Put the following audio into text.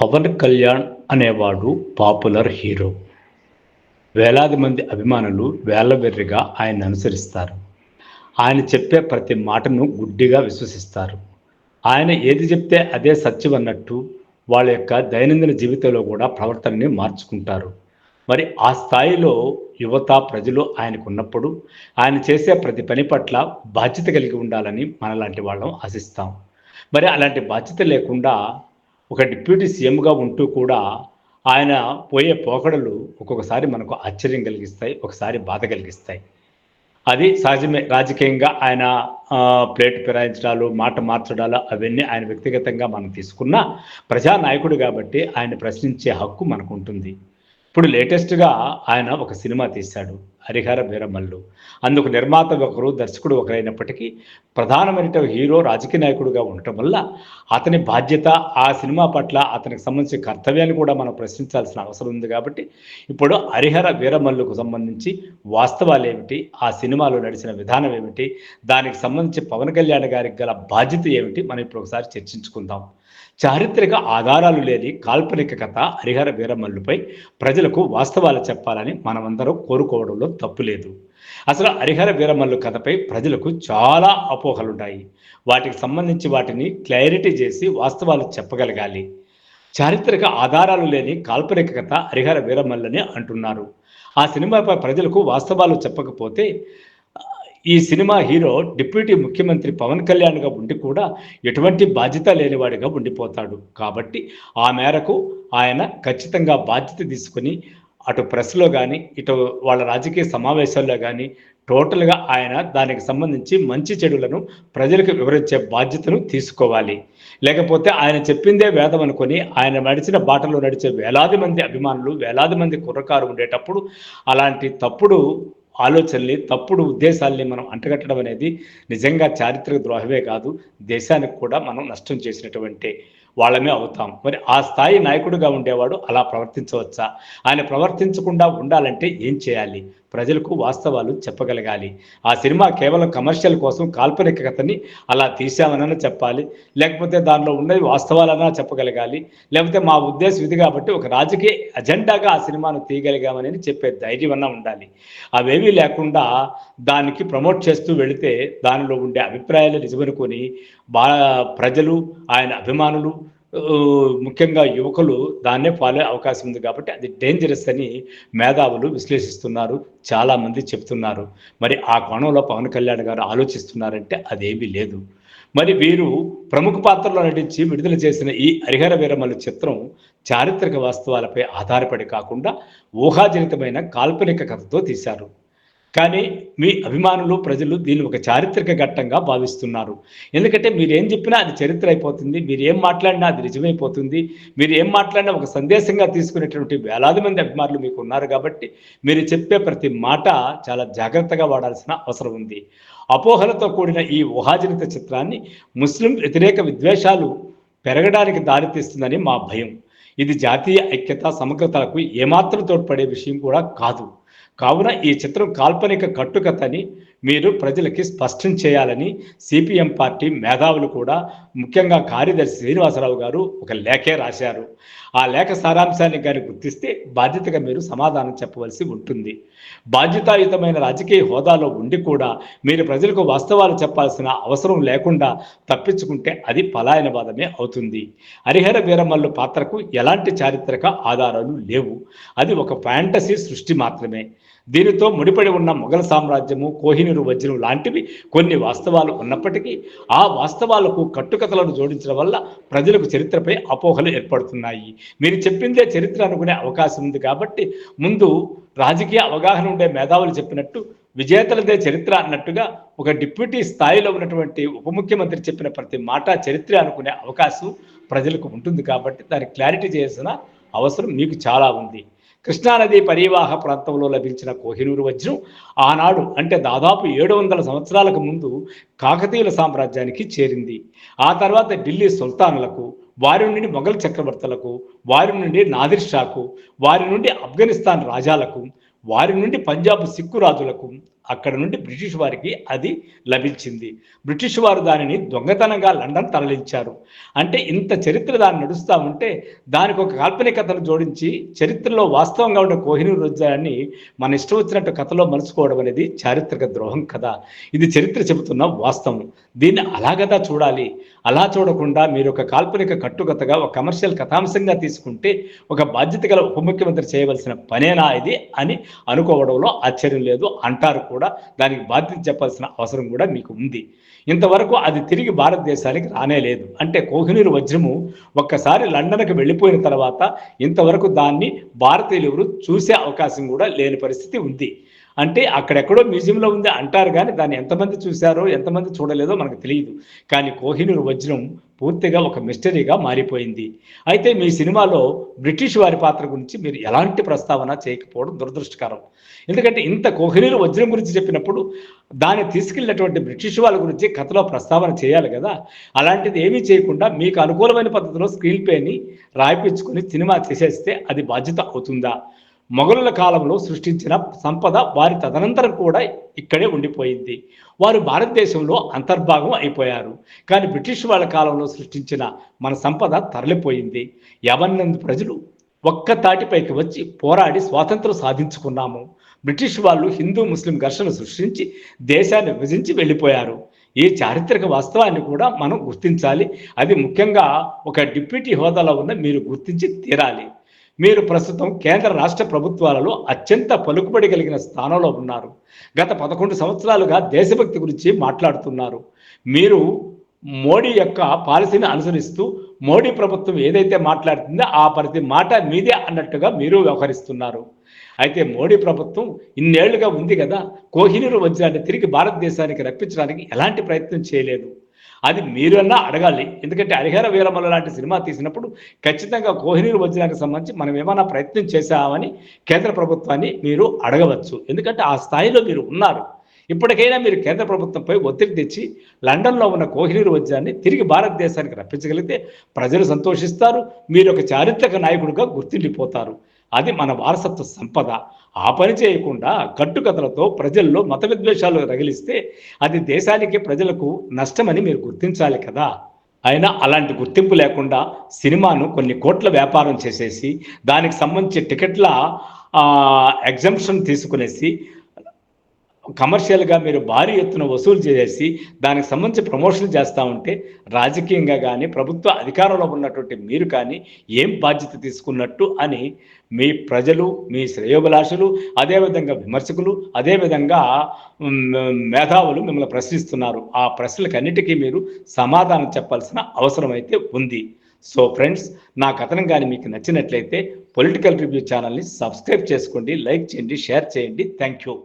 పవన్ కళ్యాణ్ అనేవాడు popular hero. వేలాది మంది అభిమానులు వేలవెర్రిగా ఆయన అనుసరిస్తారు. ఆయన చెప్పే ప్రతి మాటను గుడ్డిగా విశ్వసిస్తారు. ఆయన ఏది చెప్తే అదే సత్యం అన్నట్టు వాళ్ళ యొక్క దైనందిన జీవితంలో కూడా ప్రవర్తనని మార్చుకుంటారు. మరి ఆ స్థాయిలో యువత ప్రజలు ఆయనకు ఉన్నప్పుడు ఆయన చేసే ప్రతి పని పట్ల బాధ్యత కలిగి ఉండాలని మనలాంటి వాళ్ళం ఆశిస్తాం. మరి అలాంటి బాధ్యత లేకుండా ఒక డిప్యూటీ సీఎంగా ఉంటూ కూడా ఆయన పోయే పోకడలు ఒక్కొక్కసారి మనకు ఆశ్చర్యం కలిగిస్తాయి ఒకసారి బాధ కలిగిస్తాయి. అది సహజమే. రాజకీయంగా ఆయన ప్లేట్ ఫిరాయించడాలు మాట మార్చడాలు అవన్నీ ఆయన వ్యక్తిగతంగా మనం తీసుకున్న ప్రజానాయకుడు కాబట్టి ఆయన ప్రశ్నించే హక్కు మనకు ఉంటుంది. ఇప్పుడు లేటెస్ట్గా ఆయన ఒక సినిమా తీశాడు హరిహర వీరమల్లు అందుకు నిర్మాత ఒకరు దర్శకుడు ఒకరైనప్పటికీ ప్రధానమైన హీరో రాజకీయ నాయకుడిగా ఉండటం వల్ల అతని బాధ్యత ఆ సినిమా పట్ల అతనికి సంబంధించిన కర్తవ్యాన్ని కూడా మనం ప్రశ్నించాల్సిన అవసరం ఉంది కాబట్టి ఇప్పుడు హరిహర వీరమల్లుకు సంబంధించి వాస్తవాలు ఏమిటి ఆ సినిమాలో నడిచిన విధానం ఏమిటి? దానికి సంబంధించి పవన్ కళ్యాణ్ గారికి గల బాధ్యత ఏమిటి? మనం ఇప్పుడు ఒకసారి చర్చించుకుందాం. చారిత్రక ఆధారాలు లేని కాల్పనిక కథ హరిహర వీరమల్లుపై ప్రజలకు వాస్తవాలు చెప్పాలని మనమందరం కోరుకోవడంలో తప్పు లేదు. అసలు హరిహర వీరమల్లు కథపై ప్రజలకు చాలా అపోహలున్నాయి వాటికి సంబంధించి వాటిని క్లారిటీ చేసి వాస్తవాలు చెప్పగలగాలి. చారిత్రక ఆధారాలు లేని కాల్పనిక కథ హరిహర వీరమల్లని అంటున్నారు. ఆ సినిమాపై ప్రజలకు వాస్తవాలు చెప్పకపోతే ఈ సినిమా హీరో డిప్యూటీ ముఖ్యమంత్రి పవన్ కళ్యాణ్గా ఉండి కూడా ఎటువంటి బాధ్యత లేనివాడిగా ఉండిపోతాడు. కాబట్టి ఆ మేరకు ఆయన ఖచ్చితంగా బాధ్యత తీసుకుని అటు ప్రెస్లో కానీ ఇటు వాళ్ళ రాజకీయ సమావేశాల్లో కానీ టోటల్గా ఆయన దానికి సంబంధించి మంచి చెడులను ప్రజలకు వివరించే బాధ్యతను తీసుకోవాలి. లేకపోతే ఆయన చెప్పిందే వేదం అనుకొని ఆయన నడిచిన బాటలో నడిచే వేలాది మంది అభిమానులు వేలాది మంది కుర్రకారు ఉండేటప్పుడు అలాంటి తప్పుడు ఆలోచనల్ని తప్పుడు ఉద్దేశాల్ని మనం అంటగట్టడం అనేది నిజంగా చారిత్రక ద్రోహమే కాదు. దేశానికి కూడా మనం నష్టం చేసినటువంటి వాళ్ళమే అవుతాం. మరి ఆ స్థాయి నాయకుడిగా ఉండేవాడు అలా ప్రవర్తించవచ్చా? ఆయన ప్రవర్తించకుండా ఉండాలంటే ఏం చేయాలి? ప్రజలకు వాస్తవాలు చెప్పగలగాలి. ఆ సినిమా కేవలం కమర్షియల్ కోసం కాల్పనిక కథని అలా తీసామనని చెప్పాలి. లేకపోతే దానిలో ఉన్నది వాస్తవాలన్నా చెప్పగలగాలి. లేకపోతే మా ఉద్దేశం ఇది కాబట్టి ఒక రాజకీయ అజెండాగా ఆ సినిమాను తీయగలిగామని చెప్పే ధైర్యం అన్నా ఉండాలి. అవేమీ లేకుండా దానికి ప్రమోట్ చేస్తూ వెళితే దానిలో ఉండే అభిప్రాయాలు నిజమనుకొని బా ప్రజలు ఆయన అభిమానులు ముఖ్యంగా యువకులు దాన్నే ఫాలో అవకాశం ఉంది కాబట్టి అది డేంజరస్ అని మేధావులు విశ్లేషిస్తున్నారు చాలామంది చెప్తున్నారు. మరి ఆ కోణంలో పవన్ కళ్యాణ్ గారు ఆలోచిస్తున్నారంటే అదేమీ లేదు. మరి వీరు ప్రముఖ పాత్రలో నటించి విడుదల చేసిన ఈ హరిహర వీరమల చిత్రం చారిత్రక వాస్తవాలపై ఆధారపడి కాకుండా ఊహాజనితమైన కాల్పనిక కథతో తీశారు. కానీ మీ అభిమానులు ప్రజలు దీన్ని ఒక చారిత్రక ఘట్టంగా భావిస్తున్నారు. ఎందుకంటే మీరు ఏం చెప్పినా అది చరిత్ర అయిపోతుంది మీరు ఏం మాట్లాడినా అది నిజమైపోతుంది మీరు ఏం మాట్లాడినా ఒక సందేశంగా తీసుకునేటువంటి వేలాది మంది అభిమానులు మీకు ఉన్నారు కాబట్టి మీరు చెప్పే ప్రతి మాట చాలా జాగ్రత్తగా వాడాల్సిన అవసరం ఉంది. అపోహలతో కూడిన ఈ ఊహాజనిత చిత్రాన్ని ముస్లిం వ్యతిరేక విద్వేషాలు పెరగడానికి దారితీస్తుందని మా భయం. ఇది జాతీయ ఐక్యత సమగ్రతలకు ఏమాత్రం తోడ్పడే విషయం కూడా కాదు. కావున ఈ చిత్రం కాల్పనిక కట్టుకథని మీరు ప్రజలకి స్పష్టం చేయాలని సిపిఎం పార్టీ మేధావులు కూడా ముఖ్యంగా కార్యదర్శి శ్రీనివాసరావు గారు ఒక లేఖే రాశారు. ఆ లేఖ సారాంశాన్ని కానీ గుర్తిస్తే బాధ్యతగా మీరు సమాధానం చెప్పవలసి ఉంటుంది. బాధ్యతాయుతమైన రాజకీయ హోదాలో ఉండి కూడా మీరు ప్రజలకు వాస్తవాలు చెప్పాల్సిన అవసరం లేకుండా తప్పించుకుంటే అది పలాయనవాదమే అవుతుంది. హరిహర వీరమల్లు పాత్రకు ఎలాంటి చారిత్రక ఆధారాలు లేవు. అది ఒక ఫ్యాంటసీ సృష్టి మాత్రమే. దీనితో ముడిపడి ఉన్న మొఘల్ సామ్రాజ్యము కోహినూరు వజ్రం లాంటివి కొన్ని వాస్తవాలు ఉన్నప్పటికీ ఆ వాస్తవాలకు కట్టుకథలను జోడించడం వల్ల ప్రజలకు చరిత్రపై అపోహలు ఏర్పడుతున్నాయి. మీరు చెప్పిందే చరిత్ర అనుకునే అవకాశం ఉంది కాబట్టి ముందు రాజకీయ అవగాహన ఉండే మేధావులు చెప్పినట్టు విజేతలదే చరిత్ర అన్నట్టుగా ఒక డిప్యూటీ స్థాయిలో ఉన్నటువంటి ఉప ముఖ్యమంత్రి చెప్పిన ప్రతి మాట చరిత్ర అనుకునే అవకాశం ప్రజలకు ఉంటుంది కాబట్టి దాన్ని క్లారిటీ చేయాల్సిన అవసరం మీకు చాలా ఉంది. కృష్ణానది పరివాహ ప్రాంతంలో లభించిన కోహినూరు వజ్రం ఆనాడు అంటే దాదాపు ఏడు వందల సంవత్సరాలకు ముందు కాకతీయుల సామ్రాజ్యానికి చేరింది. ఆ తర్వాత ఢిల్లీ సుల్తానులకు వారి నుండి మొఘల్ చక్రవర్తులకు వారి నుండి నాదిర్ షాకు వారి నుండి ఆఫ్ఘనిస్తాన్ రాజాలకు వారి నుండి పంజాబ్ సిక్కు రాజులకు అక్కడ నుండి బ్రిటిష్ వారికి అది లభించింది. బ్రిటిష్ వారు దానిని దొంగతనంగా లండన్ తరలించారు. అంటే ఇంత చరిత్ర దాన్ని నడుస్తూ ఉంటే దానికి ఒక కాల్పనికతను జోడించి చరిత్రలో వాస్తవంగా ఉండే కోహినూరు వజ్రాన్ని మన ఇష్టం వచ్చినట్టు కథలో మలుచుకోవడం అనేది చారిత్రక ద్రోహం కదా. ఇది చరిత్ర చెబుతున్న వాస్తవం. దీన్ని అలాగదా చూడాలి. అలా చూడకుండా మీరు ఒక కాల్పనిక కట్టుకథగా ఒక కమర్షియల్ కథాంశంగా తీసుకుంటే ఒక బాధ్యత గల ఉప ముఖ్యమంత్రి చేయవలసిన పనేనా ఇది అని అనుకోవడంలో ఆశ్చర్యం లేదు అంటారు. కూడా దానికి బాధ్యత చెప్పాల్సిన అవసరం కూడా మీకు ఉంది. ఇంతవరకు అది తిరిగి భారతదేశానికి రానే లేదు. అంటే కోహినూరు వజ్రము ఒక్కసారి లండన్కి వెళ్ళిపోయిన తర్వాత ఇంతవరకు దాన్ని భారతీయులు ఎవరు చూసే అవకాశం కూడా లేని పరిస్థితి ఉంది. అంటే అక్కడెక్కడో మ్యూజియంలో ఉంది అంటారు కానీ దాన్ని ఎంతమంది చూశారో ఎంతమంది చూడలేదో మనకు తెలియదు. కానీ కోహినూరు వజ్రం పూర్తిగా ఒక మిస్టరీగా మారిపోయింది. అయితే మీ సినిమాలో బ్రిటిష్ వారి పాత్ర గురించి మీరు ఎలాంటి ప్రస్తావన చేయకపోవడం దురదృష్టకరం. ఎందుకంటే ఇంత కోహినూరు వజ్రం గురించి చెప్పినప్పుడు దాన్ని తీసుకెళ్ళినటువంటి బ్రిటిష్ వాళ్ళ గురించి కథలో ప్రస్తావన చేయాలి కదా. అలాంటిది ఏమీ చేయకుండా మీకు అనుకూలమైన పద్ధతిలో స్క్రీన్ పేని రాయిపించుకొని సినిమా చేసేస్తే అది బాధ్యత అవుతుందా? మొఘలుల కాలంలో సృష్టించిన సంపద వారి తదనంతరం కూడా ఇక్కడే ఉండిపోయింది. వారు భారతదేశంలో అంతర్భాగం అయిపోయారు. కానీ బ్రిటిష్ వాళ్ళ కాలంలో సృష్టించిన మన సంపద తరలిపోయింది. యవన్నందు ప్రజలు ఒక్క తాటిపైకి వచ్చి పోరాడి స్వాతంత్రం సాధించుకున్నాము. బ్రిటిష్ వాళ్ళు హిందూ ముస్లిం ఘర్షణ సృష్టించి దేశాన్ని విభజించి వెళ్ళిపోయారు. ఈ చారిత్రక వాస్తవాన్ని కూడా మనం గుర్తించాలి. అది ముఖ్యంగా ఒక డిప్యూటీ హోదాలో ఉన్న మీరు గుర్తించి తీరాలి. మీరు ప్రస్తుతం కేంద్ర రాష్ట్ర ప్రభుత్వాలలో అత్యంత పలుకుబడి కలిగిన స్థానంలో ఉన్నారు. గత పదకొండు సంవత్సరాలుగా దేశభక్తి గురించి మాట్లాడుతున్నారు. మీరు మోడీ యొక్క పాలసీని అనుసరిస్తూ మోడీ ప్రభుత్వం ఏదైతే మాట్లాడుతుందో ఆ ప్రతి మాట మీదే అన్నట్టుగా మీరు వ్యవహరిస్తున్నారు. అయితే మోడీ ప్రభుత్వం ఇన్నేళ్ళుగా ఉంది కదా కోహినూరు వజ్రాన్ని తిరిగి భారతదేశానికి రప్పించడానికి ఎలాంటి ప్రయత్నం చేయలేదు. అది మీరన్నా అడగాలి. ఎందుకంటే హరిహర వీరమల లాంటి సినిమా తీసినప్పుడు ఖచ్చితంగా కోహినూరు వజ్రానికి సంబంధించి మనం ఏమైనా ప్రయత్నం చేశామని కేంద్ర ప్రభుత్వాన్ని మీరు అడగవచ్చు. ఎందుకంటే ఆ స్థాయిలో మీరు ఉన్నారు. ఇప్పటికైనా మీరు కేంద్ర ప్రభుత్వంపై ఒత్తిడి తెచ్చి లండన్లో ఉన్న కోహినీరు వజ్రాన్ని తిరిగి భారతదేశానికి రప్పించగలిగితే ప్రజలు సంతోషిస్తారు. మీరు ఒక చారిత్రక నాయకుడిగా గుర్తిండిపోతారు. అది మన వారసత్వ సంపద. ఆ పని చేయకుండా కట్టుకథలతో ప్రజల్లో మత విద్వేషాలు రగిలిస్తే అది దేశానికి ప్రజలకు నష్టమని మీరు గుర్తించాలి కదా. అయినా అలాంటి గుర్తింపు లేకుండా సినిమాను కొన్ని కోట్ల వ్యాపారం చేసేసి దానికి సంబంధించి టికెట్ల ఎగ్జంప్షన్ తీసుకునేసి కమర్షియల్గా మీరు భారీ ఎత్తున వసూలు చేసి దానికి సంబంధించి ప్రమోషన్ చేస్తూ ఉంటే రాజకీయంగా కానీ ప్రభుత్వ అధికారంలో ఉన్నటువంటి మీరు కానీ ఏం బాధ్యత తీసుకున్నట్టు అని మీ ప్రజలు మీ శ్రేయోభిలాషులు అదేవిధంగా విమర్శకులు అదేవిధంగా మేధావులు మిమ్మల్ని ప్రశ్నిస్తున్నారు. ఆ ప్రశ్నలకన్నిటికీ మీరు సమాధానం చెప్పాల్సిన అవసరం అయితే ఉంది. సో ఫ్రెండ్స్ నా కథనం కానీ మీకు నచ్చినట్లయితే పొలిటికల్ రివ్యూ ఛానల్ని సబ్స్క్రైబ్ చేసుకోండి లైక్ చేయండి షేర్ చేయండి. Thank you